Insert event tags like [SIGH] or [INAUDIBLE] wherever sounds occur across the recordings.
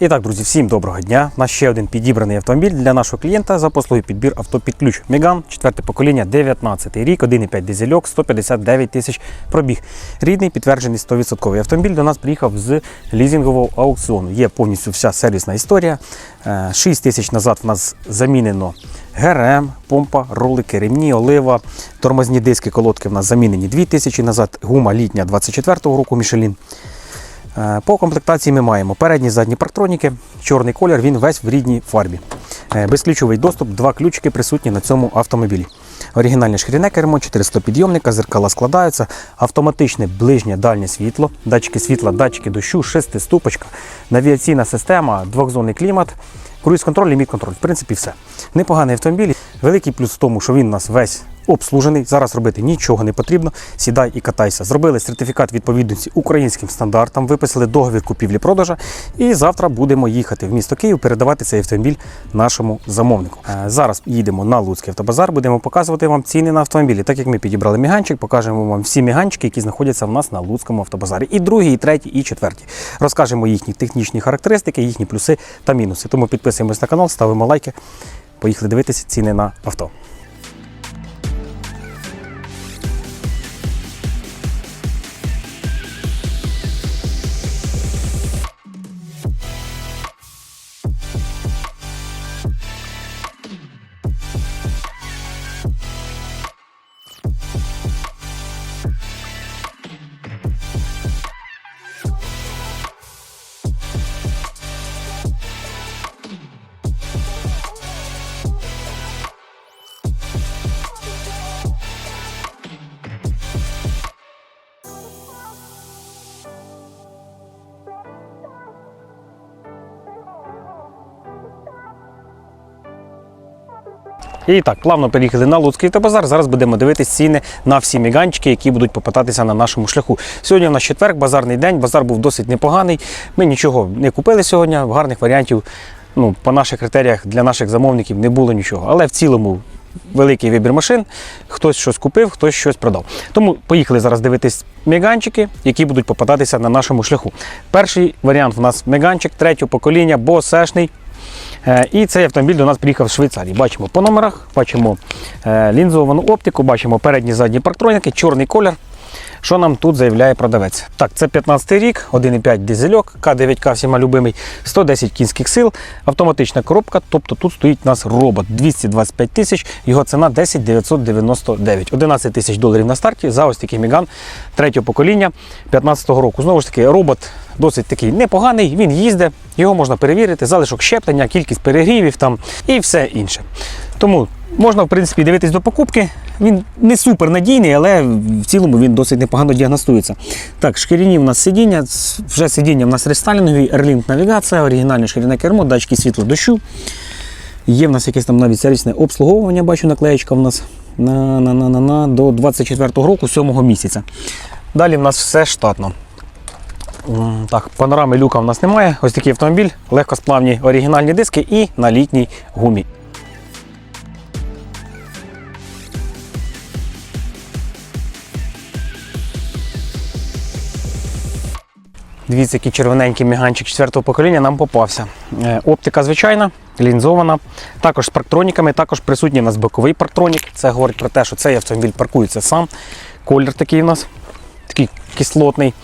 І так, друзі, всім доброго дня. У нас ще один підібраний автомобіль для нашого клієнта за послуги підбір авто під ключ. Меган, четверте покоління, 19 рік, 1,5 дизельок, 159 тисяч пробіг. Рідний, підтверджений 100% автомобіль до нас приїхав з лізингового аукціону. Є повністю вся сервісна історія. 6 тисяч назад в нас замінено ГРМ, помпа, ролики, ремні, олива, тормозні диски, колодки в нас замінені 2 тисячі назад, гума літня 24-го року Мішелін. Е, По комплектації ми маємо передні задні парктроніки, чорний колір, він весь в рідній фарбі. Е, Безключовий доступ, два ключики присутні на цьому автомобілі. Оригінальне шкіряне кермо, 400 підйомника, зеркала складаються, автоматичне ближнє дальнє світло, датчики світла, датчики дощу, шестиступочка, навігаційна система, двохзонний клімат, круїз-контроль, ліміт-контроль. В принципі, все. Непоганий автомобіль. Великий плюс в тому, що він у нас весь обслужений. Зараз робити нічого не потрібно. Сідай і катайся. Зробили сертифікат відповідності українським стандартам, виписали договір купівлі-продажа. І завтра будемо їхати в місто Київ, передавати цей автомобіль нашому замовнику. Е, Зараз їдемо на Луцький автобазар, будемо показувати вам ціни на автомобілі. Так як ми підібрали міганчик, покажемо вам всі міганчики, які знаходяться в нас на Луцькому автобазарі. І другий, і третій, і четвертій. Розкажемо їхні технічні характеристики, їхні плюси та мінуси. Тому підписуємось на канал, ставимо лайки. Поїхали дивитися ціни на авто. І так, плавно переїхали на Луцький автобазар. Зараз будемо дивитися ціни на всі міганчики, які будуть попитатися на нашому шляху. Сьогодні у нас четверг, базарний день. Базар був досить непоганий. Ми нічого не купили сьогодні. Гарних варіантів ну, по наших критеріях для наших замовників не було нічого. Але в цілому великий вибір машин. Хтось щось купив, хтось щось продав. Тому поїхали зараз дивитись меганчики, які будуть попадатися на нашому шляху. Перший варіант у нас меганчик третього покоління, босешний. Е, І цей автомобіль до нас приїхав з Швейцарії. Бачимо по номерах, бачимо е, лінзовану оптику, бачимо передні задні парктроніки, чорний колір. Що нам тут заявляє продавець? Так, це 15 рік, 1,5 дизельок, К9К всіма любимий, 110 кінських сил, автоматична коробка, тобто тут стоїть у нас робот 225 тисяч, його ціна 10 999. 11 тисяч доларів на старті за ось такий Міган третього покоління 15-го року. Знову ж таки, робот досить такий непоганий, він їздить, його можна перевірити, залишок щеплення, кількість перегрівів там і все інше. Тому можна, в принципі, дивитись до покупки. Він не супер надійний, але в цілому він досить непогано діагностується. Так, шкіряні в нас сидіння, вже сидіння в нас рестайлінгові, Airlink навігація, оригінальне шкіряне кермо, датчики світла дощу. Є в нас якесь там навіть сервісне обслуговування, бачу, наклеєчка в нас на, на, на, на, на, до 24-го року, 7 місяця. Далі в нас все штатно. Так, панорами люка в нас немає. Ось такий автомобіль, легкосплавні оригінальні диски і на літній гумі. Дивіться, який червоненький міганчик 4-го покоління нам попався. Е, Оптика звичайна, лінзована. Також з парктроніками, також присутній у нас боковий парктронік. Це говорить про те, що цей автомобіль паркується сам. Колір такий у нас, такий кислотний.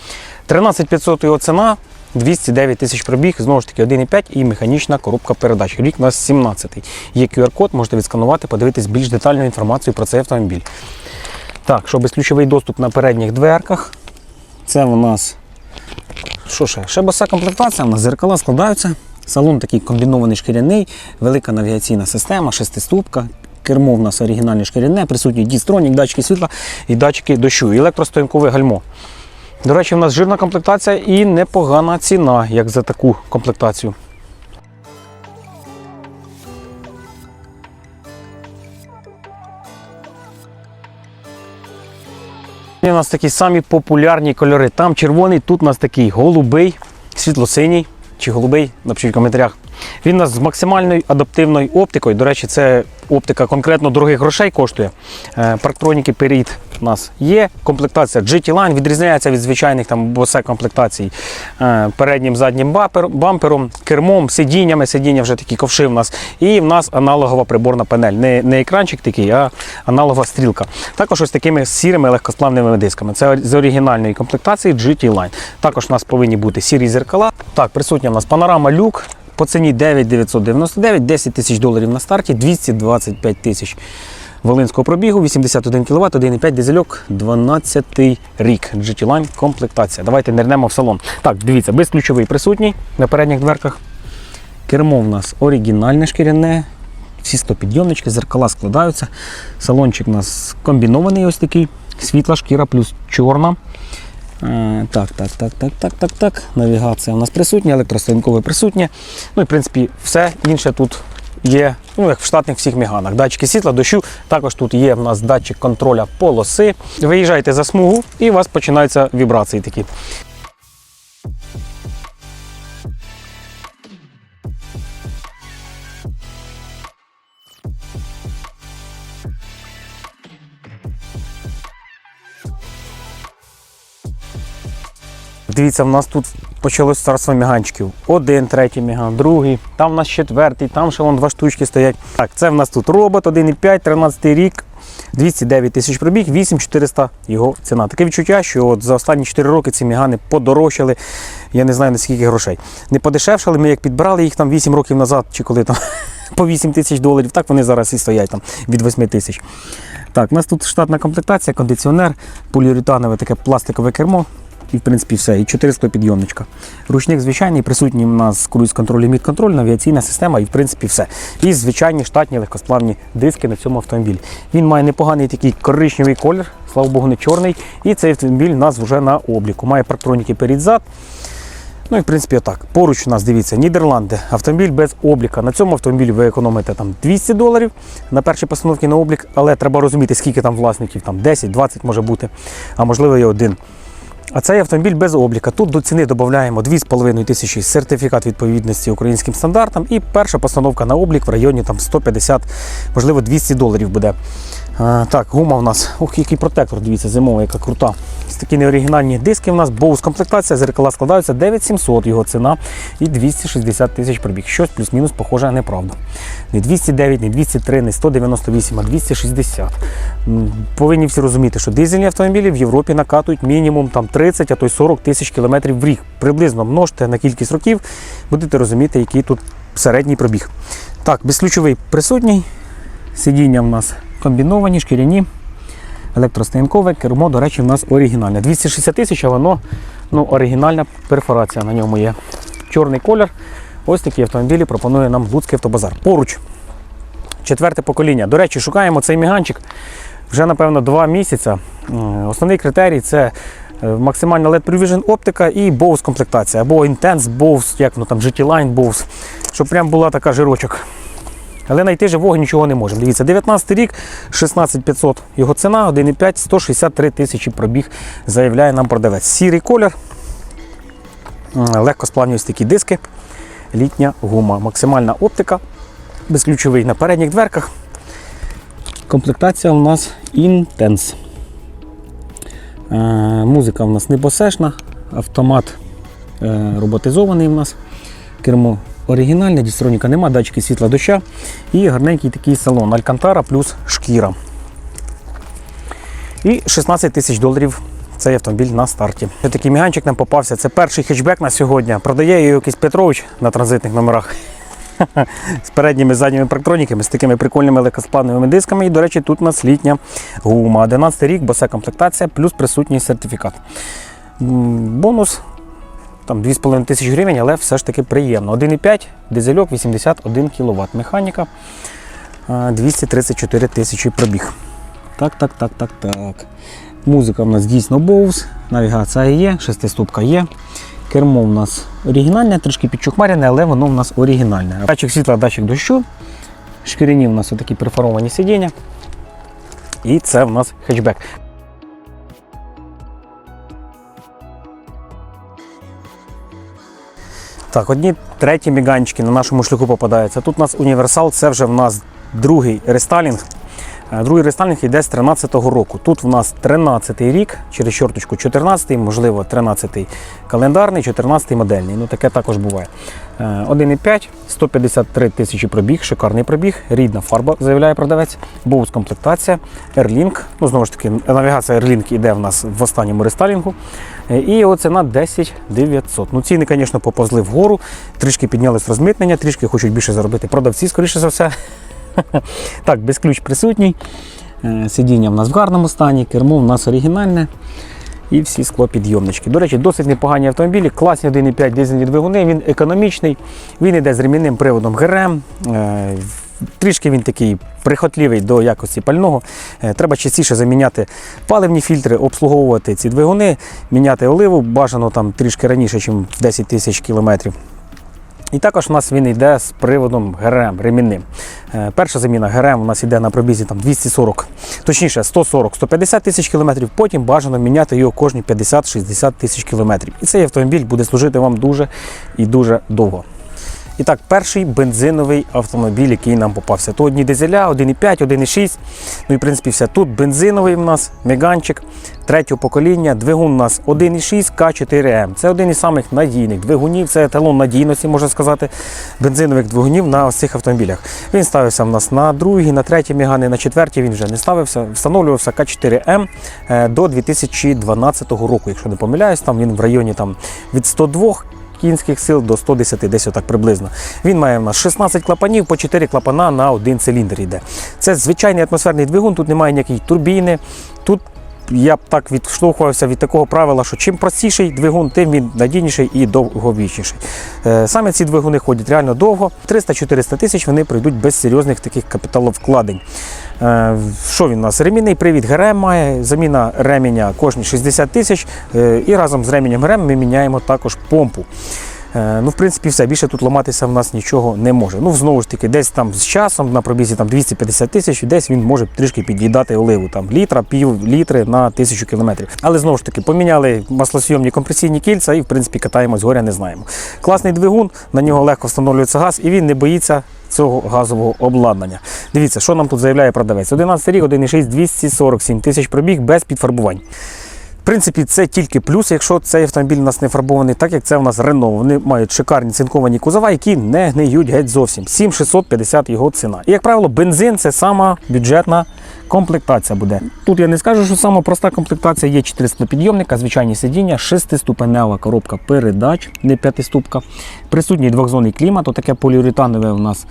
13500 його ціна, 209 тисяч пробіг, знову ж таки 1,5 і механічна коробка передач. Рік у нас 17 Є QR-код, можете відсканувати, подивитись більш детальну інформацію про цей автомобіль. Так, що безключовий доступ на передніх дверках. Це у нас що ще? Ще боса комплектація, у нас зеркала складаються. Салон такий комбінований шкіряний, велика навігаційна система, шестиступка. Кермо в нас оригінальне шкіряне, присутній дістронік, датчики світла і датчики дощу, і електростоянкове гальмо. До речі, у нас жирна комплектація і непогана ціна, як за таку комплектацію. У нас такі самі популярні кольори. Там червоний, тут у нас такий голубий, світло-синій чи голубий, напишіть в коментарях. Він у нас з максимальною адаптивною оптикою. До речі, це оптика конкретно дорогих грошей коштує. Е, Парктроніки перед у нас є. Комплектація GT Line відрізняється від звичайних там босе комплектацій е, переднім заднім бампером, кермом, сидіннями. Сидіння вже такі ковши в нас. І в нас аналогова приборна панель. Не, не екранчик такий, а аналогова стрілка. Також ось такими сірими легкосплавними дисками. Це з оригінальної комплектації GT Line. Також у нас повинні бути сірі зеркала. Так, присутня у нас панорама люк. По ціні 9999, 10 тисяч доларів на старті, 225 тисяч волинського пробігу, 81 кВт, 1,5 дизельок, 12 рік. GT Line комплектація. Давайте нирнемо в салон. Так, дивіться, безключовий присутній на передніх дверках. Кермо в нас оригінальне шкіряне. Всі 100 підйомнички, зеркала складаються. Салончик у нас комбінований ось такий. Світла шкіра плюс чорна. Е, Так, так, так, так, так, так, так. Навігація у нас присутня, електростанкове присутнє. Ну і в принципі все інше тут є, ну як в штатних всіх міганах. Датчики світла, дощу. Також тут є в нас датчик контроля полоси. Виїжджаєте за смугу і у вас починаються вібрації такі. Дивіться, в нас тут почалось царство міганчиків. Один третій міган, другий, там в нас четвертий, там вон два штучки стоять. Так, це в нас тут робот 1,5, 13 рік, 209 тисяч пробіг, 8400 його ціна. Таке відчуття, що от за останні 4 роки ці мігани подорожчали, я не знаю на скільки грошей. Не подешевшали, ми як підбирали їх там 8 років назад, чи коли там [LAUGHS] по 8 тисяч доларів, так вони зараз і стоять там від 8 тисяч. Так, у нас тут штатна комплектація, кондиціонер, поліуретанове таке пластикове кермо. І, в принципі, все. І 400 підйомничка. Ручник звичайний, присутній у нас круїз-контроль і мід-контроль, навігаційна система і, в принципі, все. І звичайні штатні легкосплавні диски на цьому автомобілі. Він має непоганий такий коричневий колір, слава Богу, не чорний. І цей автомобіль у нас вже на обліку. Має парктроніки перед-зад. Ну і в принципі отак. Поруч у нас дивіться, Нідерланди, автомобіль без обліка. На цьому автомобілі ви економите там 200 доларів на першій постановці на облік, але треба розуміти, скільки там власників, там 10-20 може бути, а можливо і один. А цей автомобіль без обліка. Тут до ціни додаємо 2,5 тисячі сертифікат відповідності українським стандартам. І перша постановка на облік в районі там 150, можливо, 200 доларів буде. А, так, гума в нас. Ох, який протектор, дивіться, зимова, яка крута. Такі неоригінальні диски в нас, Bose комплектація, зеркала складаються 9700 його ціна і 260 тисяч пробіг. Щось плюс-мінус похоже на неправду. Не 209, не 203, не 198, а 260. Повинні всі розуміти, що дизельні автомобілі в Європі накатують мінімум там 30, а то й 40 тисяч кілометрів в рік. Приблизно множте на кількість років, будете розуміти, який тут середній пробіг. Так, безключовий присутній. Сидіння в нас комбіновані, шкіряні, електростоянкове, кермо, до речі, в нас оригінальне. 260 тисяч, а воно ну, оригінальна перфорація на ньому є. Чорний колір. Ось такі автомобілі пропонує нам Луцький автобазар. Поруч. Четверте покоління. До речі, шукаємо цей міганчик вже, напевно, два місяці. Основний критерій це е, максимальна LED Prevision оптика і Bose комплектація. Або Intense Bose, як воно там GT Line Bose, щоб прям була така жирочок. Але знайти живого нічого не можемо. Дивіться, 19 рік, 16500 його ціна, 1,5, 163 тисячі пробіг, заявляє нам продавець. Сірий колір, м, легкосплавні такі диски, літня гума, максимальна оптика, безключовий на передніх дверках. Комплектація у нас Intense. Е, музика у нас не босешна, автомат е, роботизований у нас. Кермо оригінальне, дістроніка нема, датчики світла доща і гарненький такий салон Алькантара плюс шкіра. І 16 тисяч доларів цей автомобіль на старті. Ось Такий міганчик нам попався. Це перший хетчбек на сьогодні. Продає його якийсь Петрович на транзитних номерах. [LAUGHS] З передніми задніми парктроніками, з такими прикольними легкосплавними дисками. І, до речі, тут у нас літня гума. 11 рік, босе комплектація, плюс присутній сертифікат. Бонус там 2,5 тисяч гривень, але все ж таки приємно. 1,5, дизельок 81 кВт. Механіка 234 тисячі пробіг. Так, так, так, так, так. Музика в нас дійсно Bose, навігація є, шестиступка є. Кермо у нас оригінальне, трішки підчухмаряне, але воно в нас оригінальне. Датчик світла, датчик дощу. Шкіряні у нас отакі перфоровані сидіння. І це в нас хетчбек. Так, одні треті міганчики на нашому шляху попадаються. Тут у нас універсал, це вже в нас другий рестайлінг. Е, Другий рестайлінг йде з 13-го року. Тут в нас 13-й рік, через чорточку 14-й, можливо, 13-й календарний, 14-й модельний. Ну таке також буває. Е, 1,5, 153 тисячі пробіг, шикарний пробіг, рідна фарба, заявляє продавець, боус комплектація, Airlink. Ну, знову ж таки, навігація Airlink йде в нас в останньому рестайлінгу. Е, І його ціна 10 900. Ну, ціни, звісно, поповзли вгору, трішки піднялись розмитнення, трішки хочуть більше заробити продавці, скоріше за все. [LAUGHS] Так, безключ присутній. Е, Сидіння в нас в гарному стані, кермо в нас оригінальне. І всі склопідйомнички. До речі, досить непогані автомобілі, класні 1,5 дизельні двигуни, він економічний, він йде з ремінним приводом ГРМ. Е, Трішки він такий прихотливий до якості пального. Е, Треба частіше заміняти паливні фільтри, обслуговувати ці двигуни, міняти оливу, бажано там трішки раніше, ніж 10 тисяч кілометрів. І також у нас він йде з приводом ГРМ ремінним. Е, Перша заміна ГРМ у нас йде на пробізі там 240, точніше 140-150 тисяч кілометрів, потім бажано міняти його кожні 50-60 тисяч кілометрів. І цей автомобіль буде служити вам дуже і дуже довго. І так, перший бензиновий автомобіль, який нам попався. То одні дизеля, 1,5, 1,6. Ну і в принципі все. Тут бензиновий у нас меганчик третього покоління. Двигун у нас 1,6 К4М. Це один із самих надійних двигунів, це еталон надійності, можна сказати, бензинових двигунів на ось цих автомобілях. Він ставився в нас на другій, на третій мігани, на четвертій він вже не ставився. Встановлювався К4М е, до 2012 року, якщо не помиляюсь, там він в районі там, від 102 кінських сил до 110, десь отак приблизно. Він має в нас 16 клапанів, по 4 клапана на один циліндр йде. Це звичайний атмосферний двигун, тут немає ніякої турбіни. Тут я б так відштовхувався від такого правила, що чим простіший двигун, тим він надійніший і довговічніший. Е, Саме ці двигуни ходять реально довго. 300-400 тисяч вони пройдуть без серйозних таких капіталовкладень. Е, Що він у нас? Ремінний привід ГРМ має, заміна ременя кожні 60 тисяч. е, І разом з ременем ГРМ ми міняємо також помпу. Е, Ну, в принципі, все. Більше тут ламатися в нас нічого не може. Ну, знову ж таки, десь там з часом на пробізі там 250 тисяч, десь він може трішки під'їдати оливу. Там літра, пів літри на тисячу кілометрів. Але знову ж таки, поміняли маслосйомні компресійні кільця і, в принципі, катаємось горя, не знаємо. Класний двигун, на нього легко встановлюється газ, і він не боїться. Цього газового обладнання. Дивіться, що нам тут заявляє продавець. 11 рік, 1,6, 247 тисяч пробіг без підфарбувань. В принципі, це тільки плюс, якщо цей автомобіль у нас не фарбований, так як це у нас Рено. Вони мають шикарні цинковані кузова, які не гниють геть зовсім. 7650 його ціна. І, як правило, бензин це сама бюджетна комплектація буде. Тут я не скажу, що сама проста комплектація є 400 підйомника, звичайні сидіння, 6-ступенева коробка передач, не 5-ступка. Присутній двохзонний клімат, отаке поліуретанове у нас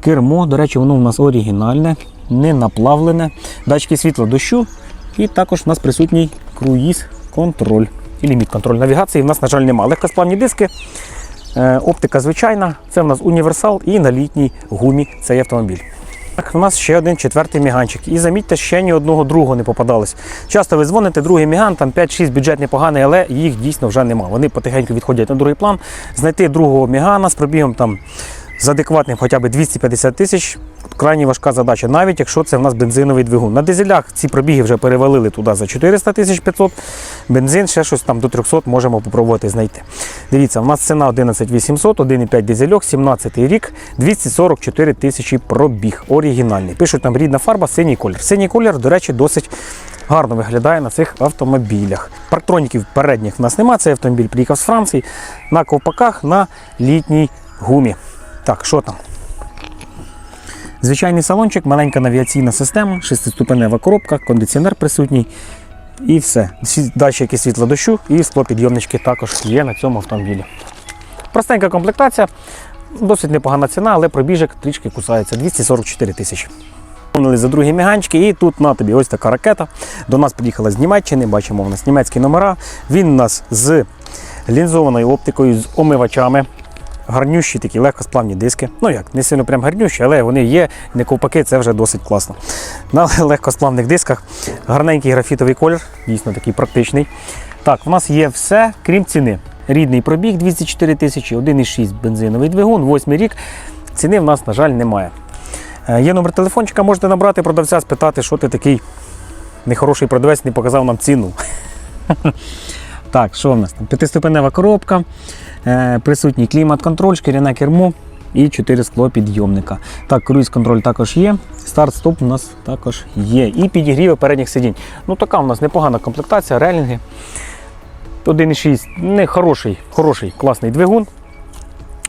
кермо. До речі, воно у нас оригінальне, не наплавлене. Датчики світла дощу. І також у нас присутній круїз контроль і ліміт контроль навігації. В нас, на жаль, немає. Легкосплавні диски, е, оптика звичайна, це в нас універсал і на літній гумі цей автомобіль. Так, у нас ще один четвертий міганчик. І замітьте, ще ні одного другого не попадалось. Часто ви дзвоните, другий міган, там 5-6 бюджет непоганий, але їх дійсно вже нема. Вони потихеньку відходять на другий план. Знайти другого мігана з пробігом там з адекватним хоча б 250 тисяч. Крайні важка задача, навіть якщо це в нас бензиновий двигун. На дизелях ці пробіги вже перевалили туди за 400 тисяч 500. Бензин ще щось там до 300 можемо попробувати знайти. Дивіться, в нас ціна 11 800, 1,5 дизельок, 17 рік, 244 тисячі пробіг. Оригінальний. Пишуть там рідна фарба, синій колір. Синій колір, до речі, досить гарно виглядає на цих автомобілях. Парктроніків передніх в нас немає. Цей автомобіль приїхав з Франції на ковпаках на літній гумі. Так, що там? Звичайний салончик, маленька навігаційна система, шестиступенева коробка, кондиціонер присутній і все. Всі датчики світла дощу і склопідйомнички також є на цьому автомобілі. Простенька комплектація, досить непогана ціна, але пробіжок трішки кусається 244 тисячі. Поповнили за другі міганчики, і тут на тобі ось така ракета. До нас приїхала з Німеччини, бачимо у нас німецькі номера. Він у нас з лінзованою оптикою, з омивачами. Гарнющі такі легкосплавні диски. Ну як, не сильно прям гарнющі, але вони є, не ковпаки, це вже досить класно. [LAUGHS] На легкосплавних дисках гарненький графітовий колір, дійсно такий практичний. Так, у нас є все, крім ціни. Рідний пробіг 204 тисячі, 1,6 бензиновий двигун, 8 рік. Ціни в нас, на жаль, немає. Е, Є номер телефончика, можете набрати продавця, спитати, що ти такий нехороший продавець не показав нам ціну. [LAUGHS] Так, що в нас там? П'ятиступенева коробка, присутній клімат-контроль, шкіряне кермо і 4 склопідйомника. Так, круїз-контроль також є. Старт-стоп у нас також є. І підігріви передніх сидінь. Ну така у нас непогана комплектація, релінги. 1,6 не хороший, хороший, класний двигун.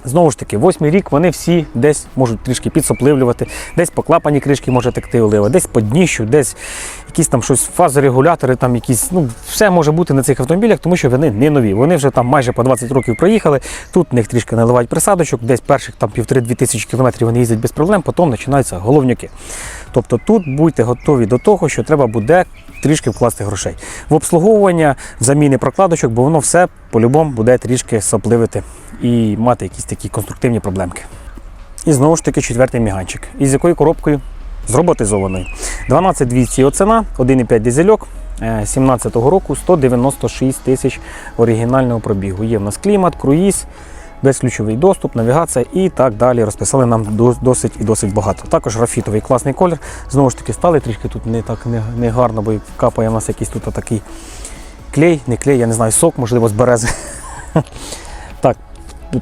Знову ж таки, восьмий рік вони всі десь можуть трішки підсопливлювати, десь по клапані кришки може текти олива, десь по дніщу, десь якісь там щось фазорегулятори, там якісь, ну, все може бути на цих автомобілях, тому що вони не нові. Вони вже там майже по 20 років проїхали. Тут в них трішки наливають присадочок, десь перших там півтори-дві тисячі кілометрів вони їздять без проблем, потім починаються головнюки. Тобто тут будьте готові до того, що треба буде трішки вкласти грошей. В обслуговування, в заміни прокладочок, бо воно все по-любому буде трішки сопливити і мати якісь такі конструктивні проблемки. І знову ж таки четвертий міганчик. Із якою коробкою? З роботизованою. 12200 його ціна, 1,5 дизельок. 17-го року 196 тисяч оригінального пробігу. Є в нас клімат, круїз, безключовий доступ, навігація і так далі. Розписали нам досить і досить багато. Також графітовий класний колір. Знову ж таки, стали трішки тут не так не, не гарно, бо капає в нас якийсь тут такий клей, не клей, я не знаю, сок, можливо, з берези. [LAUGHS] Так,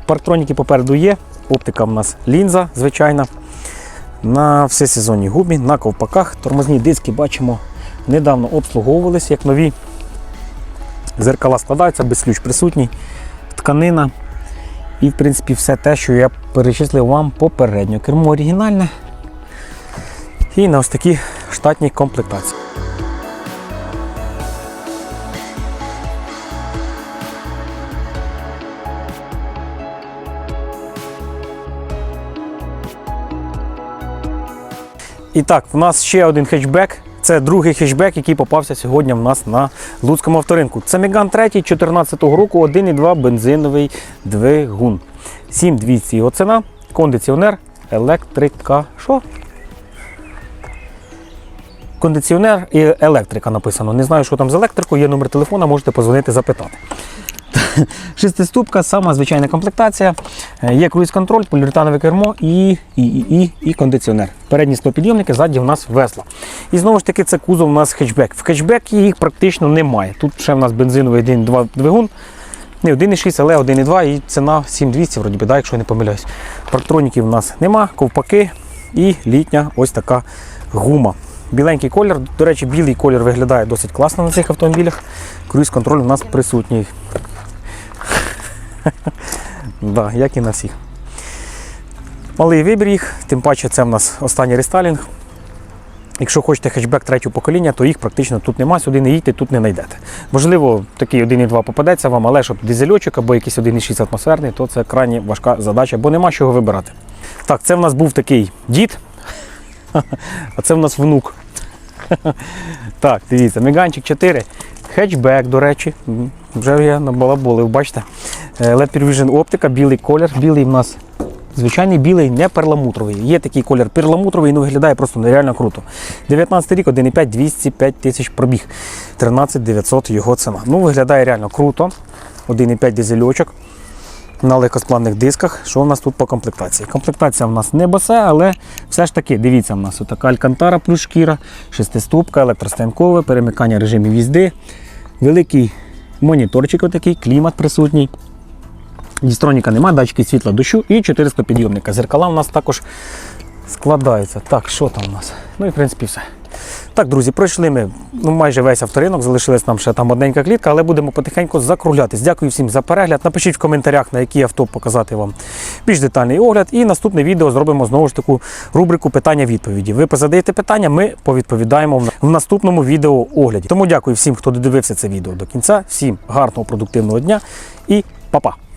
парктроніки попереду є. Оптика в нас лінза звичайна. На всесезонній гумі, на ковпаках. Тормозні диски бачимо недавно обслуговувалися як нові. Зеркала складаються, безключ присутній, тканина. І, в принципі, все те, що я перечислив вам попередньо. Кермо оригінальне. І на ось такі штатні комплектації. І так, в нас ще один хетчбек. Це другий хетчбек, який попався сьогодні в нас на Луцькому авторинку. Це Меган 3 2014 року 1,2 бензиновий двигун. 7200 його ціна, кондиціонер, електрика. Що? Кондиціонер і електрика написано. Не знаю, що там з електрикою, є номер телефона, можете позвонити запитати. [LAUGHS] Шестиступка, сама звичайна комплектація. Е, Є круїз-контроль, поліуретанове кермо і, і, і, і, і кондиціонер. Передні склопідйомники, ззаді в нас весла. І знову ж таки, це кузов у нас хетчбек. В хетчбекі їх практично немає. Тут ще в нас бензиновий 1.2 двигун. Не 1.6, але 1.2 і ціна 7200, вроді би, да, якщо я не помиляюсь. Парктроніків у нас нема, ковпаки і літня ось така гума. Біленький колір. До речі, білий колір виглядає досить класно на цих автомобілях. Круїз-контроль у нас присутній. [LAUGHS] Да, як і на всіх. Малий вибір їх, тим паче це в нас останній рестайлінг. Якщо хочете хетчбек третього покоління, то їх практично тут нема, сюди не їдьте, тут не знайдете. Можливо, такий 1,2 попадеться вам, але щоб дизельочок або якийсь 1,6 атмосферний, то це крайні важка задача, бо нема чого вибирати. Так, це в нас був такий дід, [LAUGHS] а це в нас внук. [LAUGHS] Так, дивіться, Меганчик 4. Хетчбек, до речі. Вже я набалаболив, бачите. Е, LED Peer Vision оптика, білий колір. Білий в нас звичайний білий, не перламутровий. Є такий колір перламутровий, ну виглядає просто нереально круто. 19 рік, 1,5, 205 тисяч пробіг. 13 900 його ціна. Ну, виглядає реально круто. 1,5 дизельочок на легкосплавних дисках. Що в нас тут по комплектації? Комплектація в нас не босе, але все ж таки, дивіться, в нас така алькантара плюс шкіра, шестиступка, електростанкове, перемикання режимів їзди, великий моніторчик, отакий, клімат присутній. Дістроніка немає, датчики світла дощу і 400 підйомника. Зеркала в нас також складаються. Так, що там у нас? Ну і в принципі все. Так, друзі, пройшли ми ну, майже весь авторинок, залишилась нам ще там одненька клітка, але будемо потихеньку закруглятись. Дякую всім за перегляд. Напишіть в коментарях, на які авто показати вам більш детальний огляд. І наступне відео зробимо знову ж таку рубрику питання-відповіді. Ви позадаєте питання, ми повідповідаємо в наступному відео огляді. Тому дякую всім, хто додивився це відео до кінця. Всім гарного продуктивного дня і па-па!